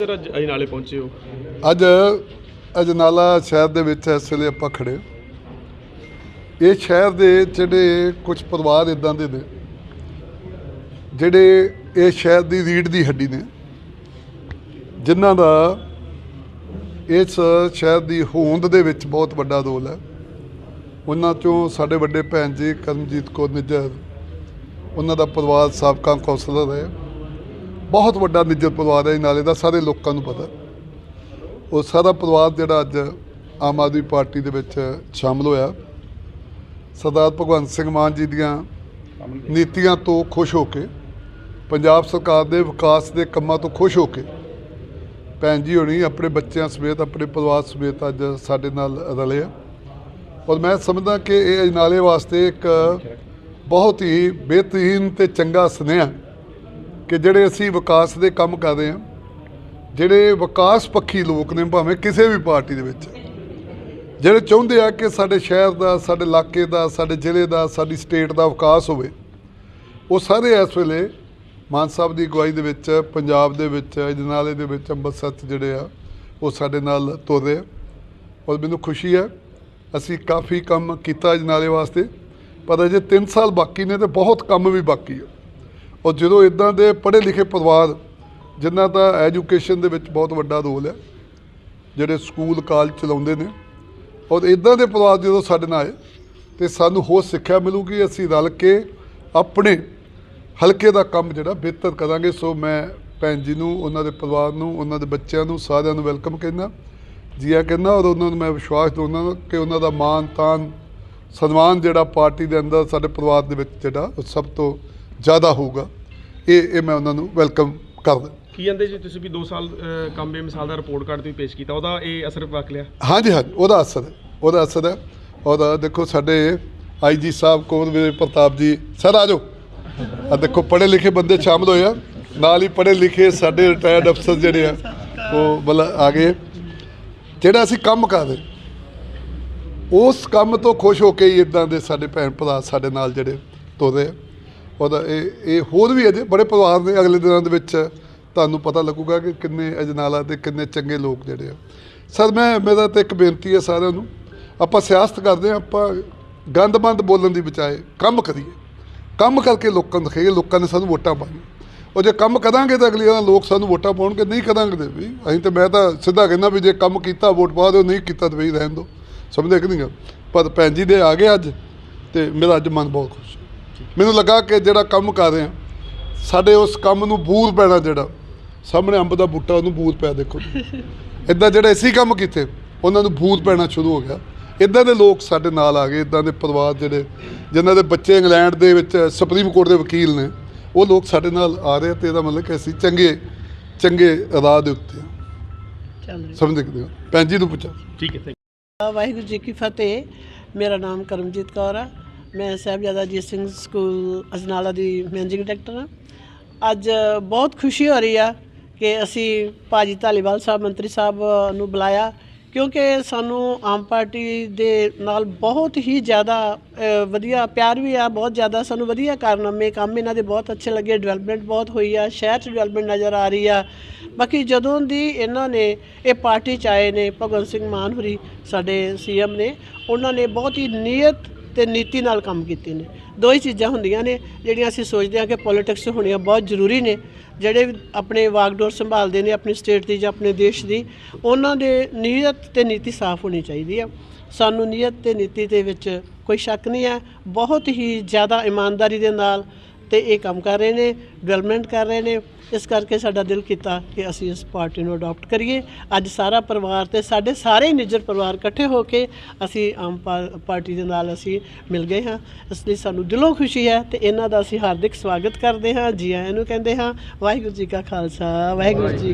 ਅੱਜ ਅਜਨਾਲੇ ਪਹੁੰਚੇ ਹੋ? ਅੱਜ ਅਜਨਾਲਾ ਸ਼ਹਿਰ ਦੇ ਵਿੱਚ ਇਸ ਵੇਲੇ ਆਪਾਂ ਖੜੇ ਹਾਂ। ਇਹ ਸ਼ਹਿਰ ਦੇ ਜਿਹੜੇ ਕੁਝ ਪਰਿਵਾਰ ਇਦਾਂ ਦੇ ਨੇ, ਜਿਹੜੇ ਇਹ ਸ਼ਹਿਰ ਦੀ ਰੀੜ ਦੀ ਹੱਡੀ ਨੇ, ਜਿਨ੍ਹਾਂ ਦਾ ਇਸ ਸ਼ਹਿਰ ਦੀ ਹੋਂਦ ਦੇ ਵਿੱਚ ਬਹੁਤ ਵੱਡਾ ਰੋਲ ਹੈ। ਉਹਨਾਂ ਚੋਂ ਸਾਡੇ ਵੱਡੇ ਭੈਣ ਜੀ ਕਰਮਜੀਤ ਕੌਰ ਨਿੱਜਰ, ਉਹਨਾਂ ਦਾ ਪਰਿਵਾਰ ਸਾਬਕਾ ਕੌਂਸਲਰ ਹੈ। ਬਹੁਤ ਵੱਡਾ ਨਿੱਜਰ ਪਰਿਵਾਰ ਹੈ, ਨਾਲੇ ਦਾ ਸਾਰੇ ਲੋਕਾਂ ਨੂੰ ਪਤਾ। ਉਹ ਸਾਰਾ ਪਰਿਵਾਰ ਜਿਹੜਾ ਅੱਜ ਆਮ ਆਦਮੀ ਪਾਰਟੀ ਦੇ ਵਿੱਚ ਸ਼ਾਮਲ ਹੋਇਆ। ਸਰਦਾਰ ਭਗਵੰਤ ਸਿੰਘ ਮਾਨ ਜੀ ਦੀਆਂ ਨੀਤੀਆਂ ਤੋਂ ਖੁਸ਼ ਹੋ ਕੇ, ਪੰਜਾਬ ਸਰਕਾਰ ਦੇ ਵਿਕਾਸ ਦੇ ਕੰਮਾਂ ਤੋਂ ਖੁਸ਼ ਹੋ ਕੇ, ਭੈਣ ਜੀ ਹੋਣੀ ਆਪਣੇ ਬੱਚਿਆਂ ਸਮੇਤ, ਆਪਣੇ ਪਰਿਵਾਰ ਸਮੇਤ ਅੱਜ ਸਾਡੇ ਨਾਲ ਰਲੇ ਆ। ਔਰ ਮੈਂ ਸਮਝਦਾ ਕਿ ਇਹ ਨਾਲੇ ਵਾਸਤੇ ਇੱਕ ਬਹੁਤ ਹੀ ਬਿਹਤਰੀਨ ਤੇ ਚੰਗਾ ਸੁਨੇਹਾ ਕਿ ਜਿਹੜੇ ਅਸੀਂ ਵਿਕਾਸ ਦੇ ਕੰਮ ਕਰ ਰਹੇ ਹਾਂ, ਜਿਹੜੇ ਵਿਕਾਸ ਪੱਖੀ ਲੋਕ ਨੇ, ਭਾਵੇਂ ਕਿਸੇ ਵੀ ਪਾਰਟੀ ਦੇ ਵਿੱਚ, ਜਿਹੜੇ ਚਾਹੁੰਦੇ ਆ ਕਿ ਸਾਡੇ ਸ਼ਹਿਰ ਦਾ, ਸਾਡੇ ਇਲਾਕੇ ਦਾ, ਸਾਡੇ ਜ਼ਿਲ੍ਹੇ ਦਾ, ਸਾਡੀ ਸਟੇਟ ਦਾ ਵਿਕਾਸ ਹੋਵੇ, ਉਹ ਸਾਰੇ ਇਸ ਵੇਲੇ ਮਾਨ ਸਾਹਿਬ ਦੀ ਅਗਵਾਈ ਦੇ ਵਿੱਚ, ਪੰਜਾਬ ਦੇ ਵਿੱਚ, ਅਜਨਾਲੇ ਦੇ ਵਿੱਚ, ਅੰਮ੍ਰਿਤਸਰ 'ਚ ਜਿਹੜੇ ਆ, ਉਹ ਸਾਡੇ ਨਾਲ ਤੁਰ ਰਹੇ ਆ। ਔਰ ਮੈਨੂੰ ਖੁਸ਼ੀ ਹੈ, ਅਸੀਂ ਕਾਫੀ ਕੰਮ ਕੀਤਾ ਅਜਨਾਲੇ ਵਾਸਤੇ, ਪਰ ਅਜੇ 3 ਸਾਲ ਬਾਕੀ ਨੇ ਤੇ ਬਹੁਤ ਕੰਮ ਵੀ ਬਾਕੀ ਹੈ ਔਰ ਜਦੋਂ ਇਦਾਂ ਦੇ ਪੜ੍ਹੇ ਲਿਖੇ ਪਰਿਵਾਰ, ਜਿਨ੍ਹਾਂ ਦਾ ਐਜੂਕੇਸ਼ਨ ਦੇ ਵਿੱਚ ਬਹੁਤ ਵੱਡਾ ਰੋਲ ਹੈ, ਜਿਹੜੇ ਸਕੂਲ, ਕਾਲਜ ਚਲਾਉਂਦੇ ਨੇ, ਔਰ ਇਦਾਂ ਦੇ ਪਰਿਵਾਰ ਜਦੋਂ ਸਾਡੇ ਨਾਲ ਆਏ, ਤੇ ਸਾਨੂੰ ਹੋਰ ਸਿੱਖਿਆ ਮਿਲੂਗੀ, ਅਸੀਂ ਰਲ ਕੇ ਆਪਣੇ ਹਲਕੇ ਦਾ ਕੰਮ ਜਿਹੜਾ ਬਿਹਤਰ ਕਰਾਂਗੇ। ਸੋ ਮੈਂ ਭੈਣ ਜੀ ਨੂੰ, ਉਹਨਾਂ ਦੇ ਪਰਿਵਾਰ ਨੂੰ, ਉਹਨਾਂ ਦੇ ਬੱਚਿਆਂ ਨੂੰ, ਸਾਰਿਆਂ ਨੂੰ ਵੈਲਕਮ ਕਹਿੰਦਾ। ਜੀਆ ਕਹਿੰਦਾ, ਔਰ ਉਹਨਾਂ ਨੂੰ ਮੈਂ ਵਿਸ਼ਵਾਸ ਦਿਵਾਉਂਦਾ ਕਿ ਉਹਨਾਂ ਦਾ ਮਾਨ ਤਾਨ ਸਨਮਾਨ ਜਿਹੜਾ ਪਾਰਟੀ ਦੇ ਅੰਦਰ ਸਾਡੇ ਪਰਿਵਾਰ ਦੇ ਵਿੱਚ ਜਿਹੜਾ ਉਹ ਸਭ ਤੋਂ ਜ਼ਿਆਦਾ ਹੋਊਗਾ। ਇਹ ਇਹ ਮੈਂ ਉਹਨਾਂ ਨੂੰ ਵੈਲਕਮ ਕਰਦਾ। ਕੀ ਕਹਿੰਦੇ ਜੀ ਤੁਸੀਂ ਵੀ 2 ਸਾਲ ਅਹ, ਕੰਮ ਬੇਮਿਸਾਲ ਦਾ ਰਿਪੋਰਟ ਕਾਰਡ ਤੁਸੀਂ ਪੇਸ਼ ਕੀਤਾ ਉਹਦਾ ਇਹ ਅਸਰ ਵਕ ਲਿਆ? ਹਾਂਜੀ ਹਾਂਜੀ ਉਹਦਾ ਅਸਰ ਹੈ ਉਹਦਾ ਅਸਰ ਹੈ। ਉਹਦਾ ਦੇਖੋ ਸਾਡੇ ਆਈਜੀ ਸਾਹਿਬ ਕੋਵਰ ਪ੍ਰਤਾਪ ਜੀ? ਸਰ ਆ ਜਾਓ। ਆ ਦੇਖੋ ਪੜ੍ਹੇ ਲਿਖੇ ਬੰਦੇ ਸ਼ਾਮਲ ਹੋਏ ਆ। ਨਾਲ ਹੀ ਪੜ੍ਹੇ ਲਿਖੇ ਸਾਡੇ ਰਿਟਾਇਰਡ ਅਫਸਰ ਜਿਹੜੇ ਆ ਉਹ ਬਲ ਆ ਗਏ। ਜਿਹੜਾ ਅਸੀਂ ਕੰਮ ਕਰਦੇ ਉਸ ਕੰਮ ਤੋਂ ਖੁਸ਼ ਹੋ ਕੇ ਹੀ ਇਦਾਂ ਦੇ ਸਾਡੇ ਭੈਣ ਭਰਾ ਸਾਡੇ ਨਾਲ ਜਿਹੜੇ ਤੁਰੇ ਆ। ਉਹਦਾ ਇਹ ਇਹ ਹੋਰ ਵੀ ਅਜੇ ਬੜੇ ਪਰਿਵਾਰ ਨੇ ਅਗਲੇ ਦਿਨਾਂ ਦੇ ਵਿੱਚ ਤੁਹਾਨੂੰ ਪਤਾ ਲੱਗੂਗਾ ਕਿ ਕਿੰਨੇ ਅਜਨਾਲਾ ਤੇ ਕਿੰਨੇ ਚੰਗੇ ਲੋਕ ਜਿਹੜੇ ਆ। ਸਰ, ਮੈਂ, ਮੇਰਾ ਤੇ ਇੱਕ ਬੇਨਤੀ ਹੈ ਸਾਰਿਆਂ ਨੂੰ, ਆਪਾਂ ਸਿਆਸਤ ਕਰਦੇ ਹਾਂ, ਆਪਾਂ ਗੰਦਮੰਦ ਬੋਲਣ ਦੀ ਬਚਾਏ ਕੰਮ ਕਰੀਏ। ਕੰਮ ਕਰਕੇ ਲੋਕਾਂ ਨੂੰ ਦਿਖਾਈਏ, ਲੋਕਾਂ ਨੇ ਸਾਨੂੰ ਵੋਟਾਂ ਪਾਈਆਂ ਉਹ ਜੇ ਕੰਮ ਕਰਾਂਗੇ ਤਾਂ ਅਗਲੀ ਵਾਰ ਲੋਕ ਸਾਨੂੰ ਵੋਟਾਂ ਪਾਉਣਗੇ, ਨਹੀਂ ਕਰਾਂਗੇ ਤੇ ਵੀ, ਅਸੀਂ ਤੇ ਮੈਂ ਤਾਂ ਸਿੱਧਾ ਕਹਿੰਦਾ ਵੀ ਜੇ ਕੰਮ ਕੀਤਾ, ਵੋਟ ਪਾ ਦਿਓ, ਨਹੀਂ ਕੀਤਾ ਤਾਂ ਵੀ ਰਹਿਣ ਦਿਓ। ਸਮਝਦੇ ਕਿ ਨਹੀਂ ਗਾ? ਪਰ ਭੈਣ ਜੀ ਦੇ ਆ ਗਏ ਅੱਜ, ਤੇ ਮੇਰਾ ਅੱਜ ਮਨ ਬਹੁਤ ਖੁਸ਼ ਮੈਨੂੰ ਲੱਗਾ ਕਿ ਜਿਹੜਾ ਕੰਮ ਕਰ ਰਹੇ ਆ ਸਾਡੇ ਉਸ ਕੰਮ ਨੂੰ ਬੂਰ ਪੈਣਾ ਜਿਹੜਾ ਸਾਹਮਣੇ ਅੰਬ ਦਾ ਬੂਟਾ ਉਹਨੂੰ ਬੂਰ ਪਿਆ ਦੇਖੋ। ਇਦਾਂ ਜਿਹੜੇ ਅਸੀਂ ਕੰਮ ਕੀਤੇ ਉਹਨਾਂ ਨੂੰ ਬੂਰ ਪੈਣਾ ਸ਼ੁਰੂ ਹੋ ਗਿਆ। ਇਦਾਂ ਦੇ ਲੋਕ ਸਾਡੇ ਨਾਲ ਆ ਗਏ ਇਦਾਂ ਦੇ ਪਰਿਵਾਰ ਜਿਹੜੇ ਜਿਨ੍ਹਾਂ ਦੇ ਬੱਚੇ ਇੰਗਲੈਂਡ ਦੇ ਵਿੱਚ ਸੁਪਰੀਮ ਕੋਰਟ ਦੇ ਵਕੀਲ ਨੇ ਉਹ ਲੋਕ ਸਾਡੇ ਨਾਲ ਆ ਰਹੇ ਤੇ ਇਹਦਾ ਮਤਲਬ ਕਿ ਅਸੀਂ ਚੰਗੇ ਚੰਗੇ ਰਾਹ ਦੇ ਉੱਤੇ। ਚੱਲ ਰਹੀ। ਸਮਝਦੇ ਹੋ? ਭੈਣ ਜੀ ਨੂੰ ਪੁੱਛੋ। ਠੀਕ ਹੈ। ਵਾਹਿਗੁਰੂ ਜੀ ਕੀ ਫਤਿਹ। ਮੇਰਾ ਨਾਮ ਕਰਮਜੀਤ ਕੌਰ ਆ। ਮੈਂ ਸਾਹਿਬਜ਼ਾਦਾ ਅਜੀਤ ਸਿੰਘ ਸਕੂਲ ਅਜਨਾਲਾ ਦੀ ਮੈਨੇਜਿੰਗ ਡਾਇਰੈਕਟਰ ਹਾਂ। ਅੱਜ ਬਹੁਤ ਖੁਸ਼ੀ ਹੋ ਰਹੀ ਆ ਕਿ ਅਸੀਂ ਭਾਜੀ ਧਾਲੀਵਾਲ ਸਾਹਿਬ, ਮੰਤਰੀ ਸਾਹਿਬ ਨੂੰ ਬੁਲਾਇਆ, ਕਿਉਂਕਿ ਸਾਨੂੰ ਆਮ ਪਾਰਟੀ ਦੇ ਨਾਲ ਬਹੁਤ ਹੀ ਜ਼ਿਆਦਾ ਵਧੀਆ ਪਿਆਰ ਵੀ ਆ, ਬਹੁਤ ਜ਼ਿਆਦਾ ਸਾਨੂੰ ਵਧੀਆ ਕਾਰਨਾਮੇ, ਕੰਮ ਇਹਨਾਂ ਦੇ ਬਹੁਤ ਅੱਛੇ ਲੱਗੇ ਡਿਵੈਲਪਮੈਂਟ ਬਹੁਤ ਹੋਈ ਆ, ਸ਼ਹਿਰ 'ਚ ਡਿਵੈਲਪਮੈਂਟ ਨਜ਼ਰ ਆ ਰਹੀ ਆ। ਬਾਕੀ ਜਦੋਂ ਦੀ ਇਹਨਾਂ ਨੇ ਇਹ ਪਾਰਟੀ 'ਚ ਆਏ ਨੇ ਭਗਵੰਤ ਸਿੰਘ ਮਾਨ ਹੋਰੀ, ਸਾਡੇ ਸੀਐਮ ਨੇ, ਉਹਨਾਂ ਨੇ ਬਹੁਤ ਹੀ ਨੀਅਤ ਤੇ ਨੀਤੀ ਨਾਲ ਕੰਮ ਕੀਤੇ ਨੇ। ਦੋ ਹੀ ਚੀਜ਼ਾਂ ਹੁੰਦੀਆਂ ਨੇ, ਜਿਹੜੀਆਂ ਅਸੀਂ ਸੋਚਦੇ ਹਾਂ ਕਿ ਪੋਲਿਟਿਕਸ ਹੋਣੀਆਂ ਬਹੁਤ ਜ਼ਰੂਰੀ ਨੇ, ਜਿਹੜੇ ਆਪਣੇ ਵਾਗਡੋਰ ਸੰਭਾਲਦੇ ਨੇ ਆਪਣੀ ਸਟੇਟ ਦੀ ਜਾਂ ਆਪਣੇ ਦੇਸ਼ ਦੀ, ਉਹਨਾਂ ਦੇ ਨੀਅਤ ਤੇ ਨੀਤੀ ਸਾਫ਼ ਹੋਣੀ ਚਾਹੀਦੀ ਆ। ਸਾਨੂੰ ਨੀਅਤ ਤੇ ਨੀਤੀ ਦੇ ਵਿੱਚ ਕੋਈ ਸ਼ੱਕ ਨਹੀਂ ਹੈ। ਬਹੁਤ ਹੀ ਜ਼ਿਆਦਾ ਇਮਾਨਦਾਰੀ ਦੇ ਨਾਲ ਤੇ ਇਹ ਕੰਮ ਕਰ ਰਹੇ ਨੇ ਡਿਵੈਲਪਮੈਂਟ ਕਰ ਰਹੇ ਨੇ। ਇਸ ਕਰਕੇ ਸਾਡਾ ਦਿਲ ਕੀਤਾ ਕਿ ਅਸੀਂ ਇਸ ਪਾਰਟੀ ਨੂੰ ਅਡਾਪਟ ਕਰੀਏ। ਅੱਜ ਸਾਰਾ ਪਰਿਵਾਰ ਤੇ ਸਾਡੇ ਸਾਰੇ ਨਿੱਜਰ ਪਰਿਵਾਰ ਇਕੱਠੇ ਹੋ ਕੇ ਅਸੀਂ ਆਮ ਪਾ- ਪਾਰਟੀ ਦੇ ਨਾਲ ਅਸੀਂ ਮਿਲ ਗਏ ਹਾਂ। ਇਸ ਲਈ ਸਾਨੂੰ ਦਿਲੋਂ ਖੁਸ਼ੀ ਹੈ ਤੇ ਇਹਨਾਂ ਦਾ ਅਸੀਂ ਹਾਰਦਿਕ ਸਵਾਗਤ ਕਰਦੇ ਹਾਂ। ਜੀ ਆਇਆਂ ਨੂੰ ਕਹਿੰਦੇ ਹਾਂ, ਵਾਹਿਗੁਰੂ ਜੀ ਕਾ ਖਾਲਸਾ, ਵਾਹਿਗੁਰੂ ਜੀ